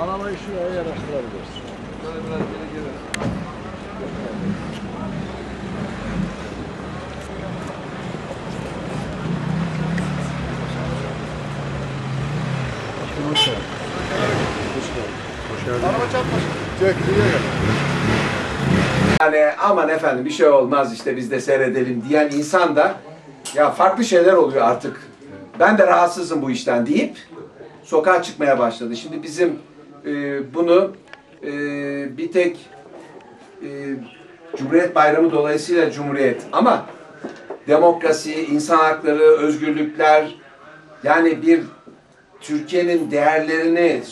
Arabayı şuraya yanaştırabiliriz. Böyle biraz geri geri. Araba çarpmasın. Çek, yürü. Yani aman efendim bir şey olmaz işte biz de seyredelim diyen insan da ya farklı şeyler oluyor artık. Ben de rahatsızım bu işten deyip sokağa çıkmaya başladı. Şimdi bizim e, bunu e, bir tek e, Cumhuriyet Bayramı dolayısıyla Cumhuriyet ama demokrasi, insan hakları, özgürlükler yani bir Türkiye'nin değerlerini,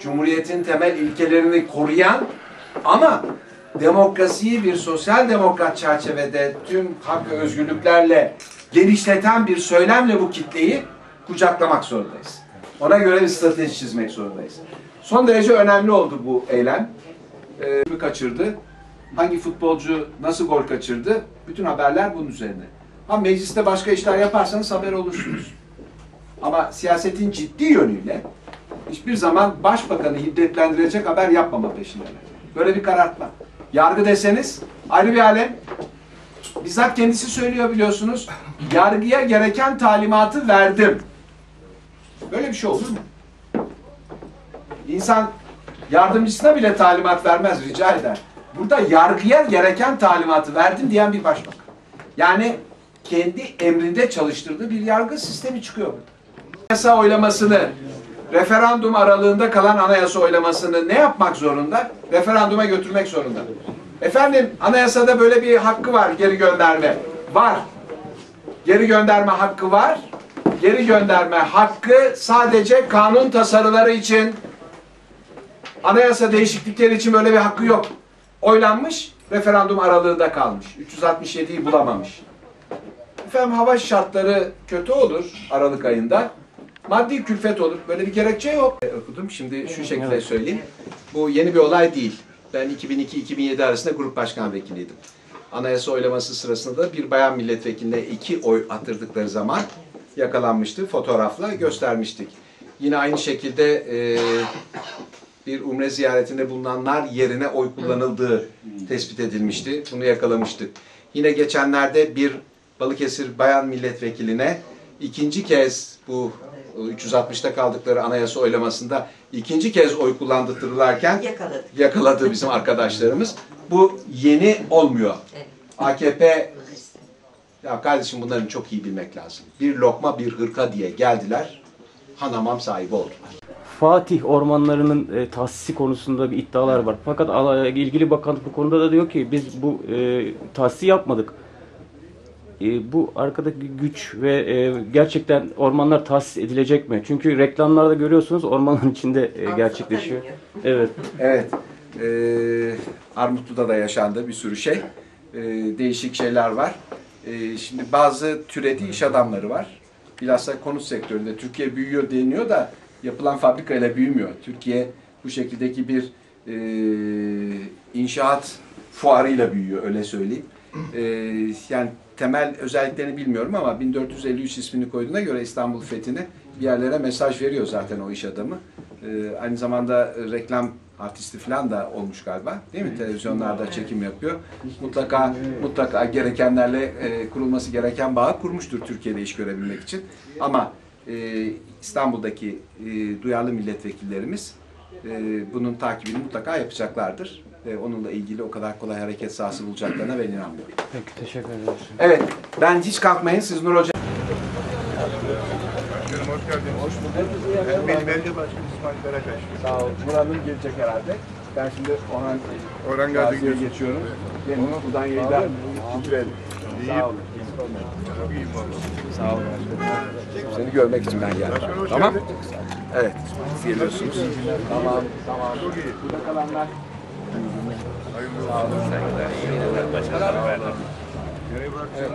Cumhuriyet'in temel ilkelerini koruyan ama demokrasiyi bir sosyal demokrat çerçevede tüm hak ve özgürlüklerle genişleten bir söylemle bu kitleyi kucaklamak zorundayız. Ona göre bir strateji çizmek zorundayız. Son derece önemli oldu bu eylem. Ee, kaçırdı? Hangi futbolcu nasıl gol kaçırdı? Bütün haberler bunun üzerine. Ha mecliste başka işler yaparsanız haber olursunuz. Ama siyasetin ciddi yönüyle hiçbir zaman başbakanı hiddetlendirecek haber yapmama peşindeler. Böyle bir karartma. Yargı deseniz ayrı bir alem. Bizzat kendisi söylüyor biliyorsunuz. Yargıya gereken talimatı verdim. Böyle bir şey olur mu? İnsan yardımcısına bile talimat vermez, rica eder. Burada yargıya gereken talimatı verdim diyen bir başbakan. Yani kendi emrinde çalıştırdığı bir yargı sistemi çıkıyor burada. Anayasa oylamasını, referandum aralığında kalan anayasa oylamasını ne yapmak zorunda? Referanduma götürmek zorunda. Efendim anayasada böyle bir hakkı var geri gönderme. Var. Geri gönderme hakkı var. Geri gönderme hakkı sadece kanun tasarıları için anayasa değişiklikleri için böyle bir hakkı yok. Oylanmış, referandum aralığında kalmış. 367'yi bulamamış. Efendim hava şartları kötü olur Aralık ayında. Maddi külfet olur. Böyle bir gerekçe yok. Okudum. Şimdi şu şekilde söyleyeyim. Bu yeni bir olay değil. Ben 2002-2007 arasında grup başkan vekiliydim. Anayasa oylaması sırasında da bir bayan milletvekiline iki oy attırdıkları zaman yakalanmıştı. Fotoğrafla göstermiştik. Yine aynı şekilde e, bir umre ziyaretinde bulunanlar yerine oy kullanıldığı tespit edilmişti. Bunu yakalamıştık. Yine geçenlerde bir Balıkesir bayan milletvekiline ikinci kez bu 360'ta kaldıkları anayasa oylamasında ikinci kez oy kullandırılırken Yakaladık. yakaladı bizim arkadaşlarımız. Bu yeni olmuyor. Evet. AKP ya kardeşim bunların çok iyi bilmek lazım. Bir lokma bir hırka diye geldiler. Hanamam sahibi oldular. Fatih ormanlarının e, tahsisi konusunda bir iddialar var. Fakat ala- ilgili bakanlık bu konuda da diyor ki biz bu e, tahsisi yapmadık. E, bu arkadaki güç ve e, gerçekten ormanlar tahsis edilecek mi? Çünkü reklamlarda görüyorsunuz ormanların içinde e, gerçekleşiyor. Evet. Evet. Ee, Armutlu'da da yaşandı bir sürü şey. Ee, değişik şeyler var. Ee, şimdi bazı türedi iş adamları var. Bilhassa konut sektöründe Türkiye büyüyor deniyor da yapılan fabrikayla büyümüyor. Türkiye bu şekildeki bir e, inşaat fuarıyla büyüyor öyle söyleyeyim. Ee, yani temel özelliklerini bilmiyorum ama 1453 ismini koyduğuna göre İstanbul fethine bir yerlere mesaj veriyor zaten o iş adamı. Ee, aynı zamanda reklam artisti falan da olmuş galiba. Değil mi? Televizyonlarda çekim yapıyor. Mutlaka mutlaka gerekenlerle e, kurulması gereken bağı kurmuştur Türkiye'de iş görebilmek için. Ama e, İstanbul'daki e, duyarlı milletvekillerimiz e, bunun takibini mutlaka yapacaklardır. Ve onunla ilgili o kadar kolay hareket sahası bulacaklarına ben inanmıyorum. Peki teşekkür ederim. Evet, ben hiç kalkmayın. Siz Nur Hoca hoş geldiniz. Hoş bulduk. Benim belediye başkanı İsmail Karakaş. Sağ ol. Murat'ın gelecek herhalde. Ben şimdi Orhan Orhan Gazi'ye geçiyorum. Gelin buradan yayında bitirelim. Sağ olun. Çok iyiyim valla. Sağ olun. Seni görmek için ben geldim. Tamam. Evet. Siz geliyorsunuz. Tamam. Tamam. Çok iyi. Burada kalanlar Hayırlı olsun. Sağ olun. Görev bırakacağım.